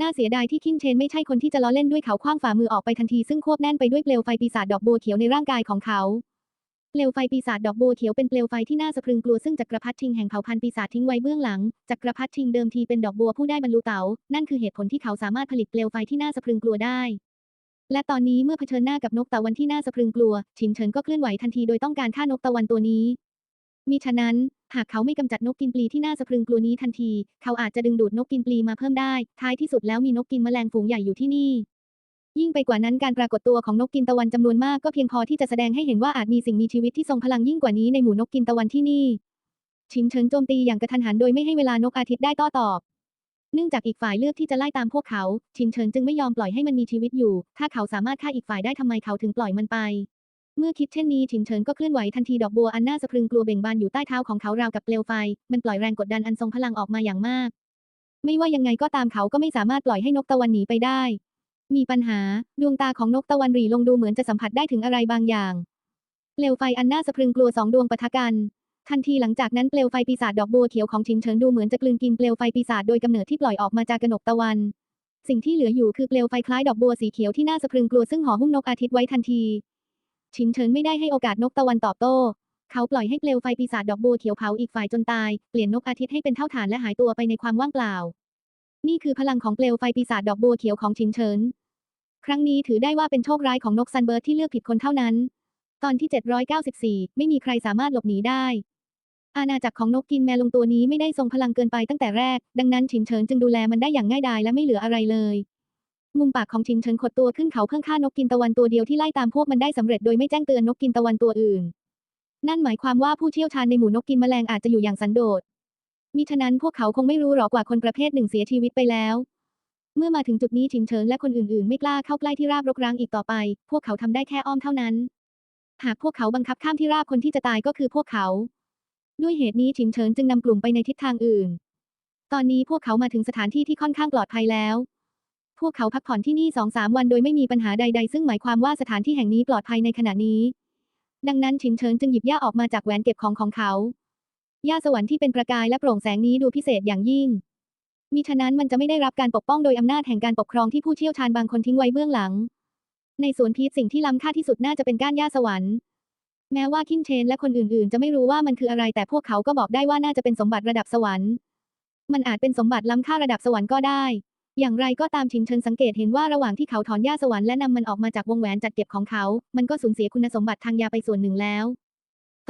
Speaker 1: น่าเสียดายที่คินเชนไม่ใช่คนที่จะล้อเล่นด้วยเขาคว้างฝ่ามือออกไปทันทีซึ่งควบแน่นไปด้วยเปลวไฟปีศาจดอกบัวเขียวในร่างกายของเขา เปลวไฟปีศาจดอกบัวเขียวเป็นเปลวไฟที่น่าสะพรึงกลัวซึ่งจักรพรรดิชิงแห่งเผ่าพันธุ์ปีศาจทิ้งไว้เบื้องหลัง จักรพรรดิชิงเดิมทีเป็นดอกบัวผู้ได้บรรลุเต๋า นั่นคือเหตุผลที่เขาสามารถผลิตเปลวไฟที่น่าสะพรึงกลัวได้ และตอนนี้เมื่อเผชิญหน้ากับนกตะวันที่น่าสะพรึงกลัว ชินเฉินก็เคลื่อนไหวทันทีโดยต้องการฆ่านกตะวันตัวนี้ มิฉะนั้น หากเขาไม่กำจัดนกกินปลีที่น่าสะพรึงกลัวนี้ทันที เขาอาจจะดึงดูดนกกินปลีมาเพิ่มได้ ท้ายที่สุดแล้วมีนกกินแมลงฝูงใหญ่อยู่ที่นี่ ยิ่งไปกว่านั้นการปรากฏตัวของนกกินตะวันจำนวนมากก็เพียงพอที่จะแสดงให้เห็นว่าอาจมีสิ่งมีชีวิตที่ทรงพลังยิ่งกว่านี้ในหมู่นกกินตะวันที่นี่ ชินเฉินโจมตีอย่างกระทันหันโดยไม่ให้เวลานกอาทิตย์ได้โต้ตอบ เนื่องจากอีกฝ่ายเลือกที่จะไล่ตามพวกเขา ชินเฉินจึงไม่ยอมปล่อยให้มันมีชีวิตอยู่ ถ้าเขาสามารถฆ่าอีกฝ่ายได้ทำไมเขาถึงปล่อยมันไป เมื่อคิดเช่นนี้ชินเฉินก็เคลื่อนไหวทันทีดอกบัวอันน่าสะพรึงกลัวเบ่งบานอยู่ใต้เท้าของเขาราวกับเปลวไฟ มันปล่อยแรงกดดันอันทรงพลังออกมาอย่างมาก ไม่ว่ายังไงก็ตามเขาก็ไม่สามารถปล่อยให้นกตะวันหนีไปได้ มีปัญหา ดวงตาของนกตะวันรีลงดูเหมือนจะสัมผัสได้ถึงอะไรบางอย่าง เปลวไฟอันน่าสะพรึงกลัวสองดวงปะทะกัน ทันทีหลังจากนั้นเปลวไฟปีศาจดอกบัวเขียวของชินเฉินดูเหมือนจะกลืนกินเปลวไฟปีศาจโดยกำเนิดที่ปล่อยออกมาจากกนกตะวัน สิ่งที่เหลืออยู่คือเปลวไฟคล้ายดอกบัวสีเขียวที่น่าสะพรึงกลัวซึ่งห่อหุ้มนกอาทิตย์ไว้ทันที ชินเฉินไม่ได้ให้โอกาสนกตะวันตอบโต้เขาปล่อยให้เปลวไฟปีศาจดอกบัวเขียวเผาอีกฝ่ายจนตาย เปลี่ยนนกอาทิตย์ให้เป็นเท่าฐานและหายตัวไปในความว่างเปล่า นี่คือพลังของเปลวไฟปีศาจดอกบัวเขียวของชินเฉิน ครั้งนี้ถือได้ว่าเป็นโชคร้ายของนกซันเบิร์ดที่เลือกผิดคนเท่านั้น ตอนที่ 794 ไม่มีใครสามารถหลบหนีได้ อาณาจักรของนกกินแมลงตัวนี้ไม่ได้ทรงพลังเกินไปตั้งแต่แรก ดังนั้นฉินเฉินจึงดูแลมันได้อย่างง่ายดายและไม่เหลืออะไรเลยมุมปากของฉินเฉินขดตัวขึ้นเขาเพิ่งฆ่านกกินตะวันตัวเดียวที่ไล่ตามพวกมันได้สำเร็จโดยไม่แจ้งเตือนนกกินตะวันตัวอื่น นั่นหมายความว่าผู้เชี่ยวชาญในหมู่นกกินแมลงอาจจะอยู่อย่างสันโดษ มิฉะนั้นพวกเขาคงไม่รู้หรอกว่าคนประเภทหนึ่งเสียชีวิตไปแล้ว เมื่อมาถึงจุดนี้ฉินเฉินและคนอื่นๆ ไม่กล้าเข้าใกล้ที่ราบรกร้างอีกต่อไป พวกเขาทำได้แค่อ้อมเท่านั้น หากพวกเขาบังคับข้ามที่ราบคนที่จะตายก็คือพวกเขา ด้วยเหตุนี้ฉินเฉินจึงนำกลุ่มไปในทิศทางอื่น ตอนนี้พวกเขามาถึงสถานที่ที่ค่อนข้างปลอดภัยแล้ว พวกเขาพักผ่อนที่นี่สองสามวันโดยไม่มีปัญหาใด ๆ ซึ่งหมายความว่าสถานที่แห่งนี้ปลอดภัยในขณะนี้ ดังนั้นฉินเฉินจึงหยิบหญ้าออกมาจากแหวนเก็บของของเขา หญ้าสวรรค์ที่เป็นประกายและโปร่งแสงนี้ดูพิเศษอย่างยิ่ง มิฉะนั้นมันจะไม่ได้รับการปกป้องโดยอำนาจแห่งการปกครองที่ผู้เชี่ยวชาญบางคนทิ้งไว้เบื้องหลัง ในสวนพีชสิ่งที่ล้ำค่าที่สุดน่าจะเป็นก้านหญ้าสวรรค์ แม้ว่าคินเชนและคนอื่นๆ จะไม่รู้ว่ามันคืออะไรแต่พวกเขาก็บอกได้ว่าน่าจะเป็นสมบัติระดับสวรรค์ มันอาจเป็นสมบัติล้ำค่าระดับสวรรค์ก็ได้ อย่างไรก็ตามชินเชินสังเกตเห็นว่าระหว่างที่เขาถอนหญ้าสวรรค์และนำมันออกมาจากวงแหวนจัดเก็บของเขา มันก็สูญเสียคุณสมบัติทางยาไปส่วนหนึ่งแล้ว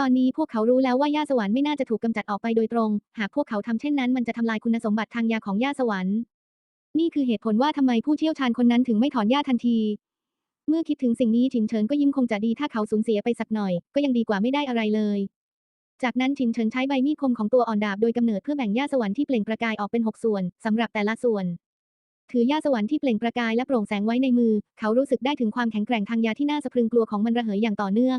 Speaker 1: ตอนนี้พวกเขารู้แล้วว่าหญ้าสวรรค์ไม่น่าจะถูกกำจัดออกไปโดยตรง หากพวกเขาทำเช่นนั้นมันจะทำลายคุณสมบัติทางยาของหญ้าสวรรค์ นี่คือเหตุผลว่าทำไมผู้เชี่ยวชาญคนนั้นถึงไม่ถอนหญ้าทันที เมื่อคิดถึงสิ่งนี้ฉินเฉินก็ยิ้มคงจะดีถ้าเขาสูญเสียไปสักหน่อย ก็ยังดีกว่าไม่ได้อะไรเลย จากนั้นฉินเฉินใช้ใบมีดคมของตัวอ่อนดาบโดยกำเนิดเพื่อแบ่งหญ้าสวรรค์ที่เปล่งประกายออกเป็นหกส่วนสำหรับแต่ละส่วน ถือหญ้าสวรรค์ที่เปล่งประกายและโปร่งแสงไว้ในมือ เขารู้สึกได้ถึงความแข็งแกร่งทางยาที่น่าสะพรึงกลัวของมันระเหยอย่างต่อเนื่อง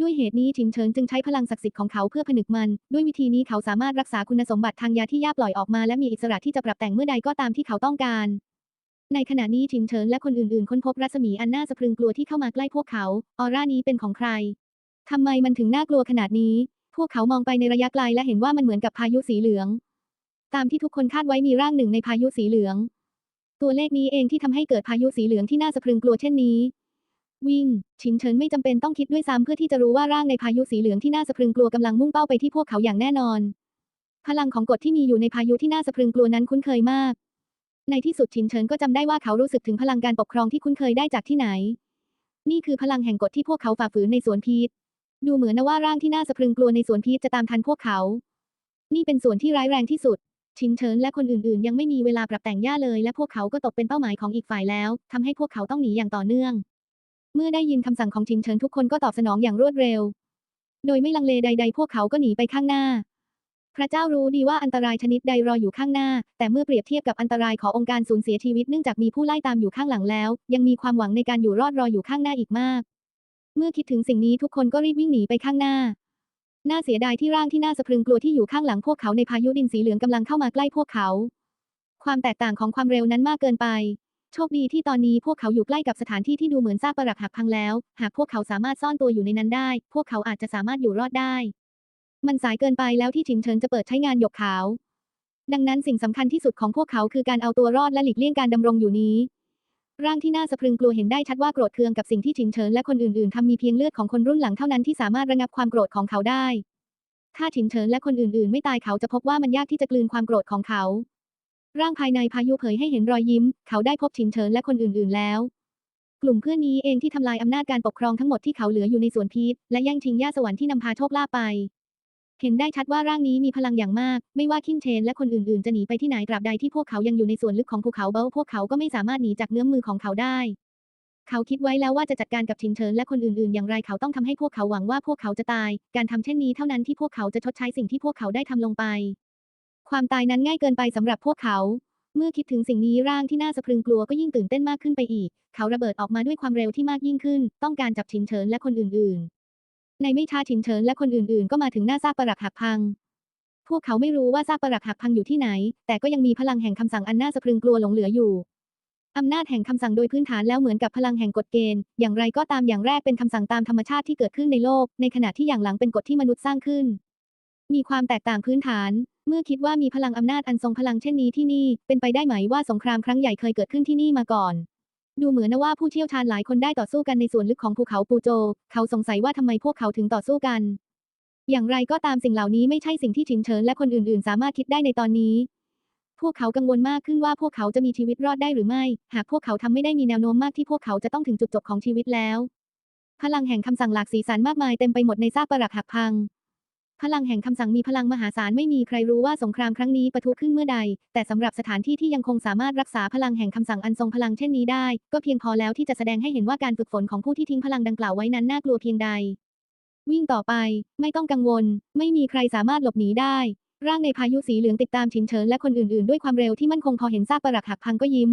Speaker 1: ด้วยเหตุนี้ฉินเฉินจึงใช้พลังศักดิ์สิทธิ์ของเขาเพื่อผนึกมัน ด้วยวิธีนี้เขาสามารถรักษาคุณสมบัติทางยาที่ย่าปล่อยออกมาและมีอิสระที่จะปรับแต่งเมื่อใดก็ตามที่เขาต้องการ ในขณะนี้ฉินเฉินและคนอื่นๆค้นพบรัศมีอันน่าสะพรึงกลัวที่เข้ามาใกล้พวกเขา ออร่านี้เป็นของใครทำไมมันถึงน่ากลัวขนาดนี้ พวกเขามองไปในระยะไกลและเห็นว่ามันเหมือนกับพายุสีเหลือง ตามที่ทุกคนคาดไว้มีร่างหนึ่งในพายุสีเหลือง ตัวเลขนี้เองที่ทำให้เกิดพายุสีเหลืองที่น่าสะพรึงกลัวเช่นนี้ วิ่ง ชินเฉินไม่จำเป็นต้องคิดด้วยซ้ำเพื่อที่จะรู้ว่าร่างในพายุสีเหลืองที่น่าสะพรึงกลัวกำลังมุ่งเป้าไปที่พวกเขาอย่างแน่นอน พลังของกฎที่มีอยู่ในพายุที่น่าสะพรึงกลัวนั้นคุ้นเคยมาก ในที่สุดชินเฉินก็จำได้ว่าเขารู้สึกถึงพลังการปกครองที่คุ้นเคยได้จากที่ไหน นี่คือพลังแห่งกฎที่พวกเขาฝ่าฝืนในสวนพีชดูเหมือนนะว่าร่างที่น่าสะพรึงกลัวในสวนพีชจะตามทันพวกเขา นี่เป็นส่วนที่ร้ายแรงที่สุด ชินเฉินและคนอื่นๆ ยังไม่มีเวลาปรับแต่งย่าเลย และพวกเขาก็ตกเป็นเป้าหมายของอีกฝ่ายแล้วทำให้พวกเขาต้องหนีอย่างต่อเนื่อง เมื่อได้ยินคำสั่งของชินเฉินทุกคนก็ตอบสนองอย่างรวดเร็ว โดยไม่ลังเลใด ๆ พวกเขาก็หนีไปข้างหน้า พระเจ้ารู้ดีว่าอันตรายชนิดใดรออยู่ข้างหน้า แต่เมื่อเปรียบเทียบกับอันตรายขององค์การสูญเสียชีวิตเนื่องจากมีผู้ไล่ตามอยู่ข้างหลังแล้ว ยังมีความหวังในการอยู่รอดรออยู่ข้างหน้าอีกมาก เมื่อคิดถึงสิ่งนี้ทุกคนก็รีบวิ่งหนีไปข้างหน้าน่าเสียดายที่ร่างที่น่าสะพรึงกลัวที่อยู่ข้างหลังพวกเขาในพายุดินสีเหลืองกำลังเข้ามาใกล้พวกเขา ความแตกต่างของความเร็วนั้นมากเกินไป โชคดีที่ตอนนี้พวกเขาอยู่ใกล้กับสถานที่ที่ดูเหมือนซากปรักหักพังแล้ว หากพวกเขาสามารถซ่อนตัวอยู่ในนั้นได้ พวกเขาอาจจะสามารถอยู่รอดได้ มันสายเกินไปแล้วที่ชิงเฉินจะเปิดใช้งานหยกขาว ดังนั้นสิ่งสำคัญที่สุดของพวกเขาคือการเอาตัวรอดและหลีกเลี่ยงการดำรงอยู่นี้ ร่างที่น่าสะพรึงกลัวเห็นได้ชัดว่าโกรธเคืองกับสิ่งที่ชิงเฉินและคนอื่นๆทำมีเพียงเลือดของคนรุ่นหลังเท่านั้นที่สามารถระงับความโกรธของเขาได้ถ้าฉินเฉินและคนอื่นๆ ไม่ตายเขาจะพบว่ามันยากที่จะกลืนความโกรธของเขา ร่างภายในพายุเผยให้เห็นรอยยิ้ม เขาได้พบฉินเฉินและคนอื่น ๆ แล้ว กลุ่มเพื่อนนี้เองที่ทำลายอำนาจการปกครองทั้งหมดที่เขาเหลืออยู่ในสวนพีชและแย่งชิงย่าสวรรค์ที่นำพาโชคลาภไป เห็นได้ชัดว่าร่างนี้มีพลังอย่างมาก ไม่ว่าคินเชนและคนอื่น ๆ จะหนีไปที่ไหนตราบใดที่พวกเขายังอยู่ในส่วนลึกของภูเขาเบลพวกเขาก็ไม่สามารถหนีจากเงื้อมมือของเขาได้ เขาคิดไว้แล้วว่าจะจัดการกับชินเฉินและคนอื่น ๆ อย่างไรเขาต้องทำให้พวกเขาหวังว่าพวกเขาจะตาย การทำเช่นนี้เท่านั้นที่พวกเขาจะชดใช้สิ่งที่พวกเขาได้ทำลงไป ความตายนั้นง่ายเกินไปสำหรับพวกเขา เมื่อคิดถึงสิ่งนี้ร่างที่น่าสะพรึงกลัวก็ยิ่งตื่นเต้นมากขึ้นไปอีก เขาระเบิดออกมาด้วยความเร็วที่มากยิ่งขึ้น ต้องการจับชินเฉินและคนอื่นๆ ในไม่ช้าชินเฉินและคนอื่นๆ ก็มาถึงหน้าซากปรักหักพัง พวกเขาไม่รู้ว่าซากปรักหักพังอยู่ที่ไหน แต่ก็ยังมีพลังแห่งคำสั่งอันน่าสะพรึงกลัวหลงเหลืออยู่อำนาจแห่งคำสั่งโดยพื้นฐานแล้วเหมือนกับพลังแห่งกฎเกณฑ์ อย่างไรก็ตามอย่างแรกเป็นคำสั่งตามธรรมชาติที่เกิดขึ้นในโลก ในขณะที่อย่างหลังเป็นกฎที่มนุษย์สร้างขึ้น มีความแตกต่างพื้นฐาน เมื่อคิดว่ามีพลังอำนาจอันทรงพลังเช่นนี้ที่นี่ เป็นไปได้ไหมว่าสงครามครั้งใหญ่เคยเกิดขึ้นที่นี่มาก่อน ดูเหมือนนะว่าผู้เชี่ยวชาญหลายคนได้ต่อสู้กันในส่วนลึกของภูเขาปูโจ เขาสงสัยว่าทำไมพวกเขาถึงต่อสู้กัน อย่างไรก็ตามสิ่งเหล่านี้ไม่ใช่สิ่งที่ชินเฉินและคนอื่น ๆ สามารถคิดได้ในตอนนี้ พวกเขากังวลมากขึ้นว่าพวกเขาจะมีชีวิตรอดได้หรือไม่ หากพวกเขาทำไม่ได้มีแนวโน้มมากที่พวกเขาจะต้องถึงจุดจบของชีวิตแล้ว พลังแห่งคำสั่งหลากสีสันมากมายเต็มไปหมดในซากปรักหักพัง พลังแห่งคำสั่งมีพลังมหาศาลไม่มีใครรู้ว่าสงครามครั้งนี้ปะทุขึ้นเมื่อใด แต่สำหรับสถานที่ที่ยังคงสามารถรักษาพลังแห่งคำสั่งอันทรงพลังเช่นนี้ได้ ก็เพียงพอแล้วที่จะแสดงให้เห็นว่าการฝึกฝนของผู้ที่ทิ้งพลังดังกล่าวไว้นั้นน่ากลัวเพียงใด วิ่งต่อไป ไม่ต้องกังวล ไม่มีใครสามารถหลบหนีได้ ร่างในพายุสีเหลืองติดตามชินเฉินและคนอื่นๆ ด้วยความเร็วที่มั่นคงพอเห็นซากปรักหักพังก็ยิ้ม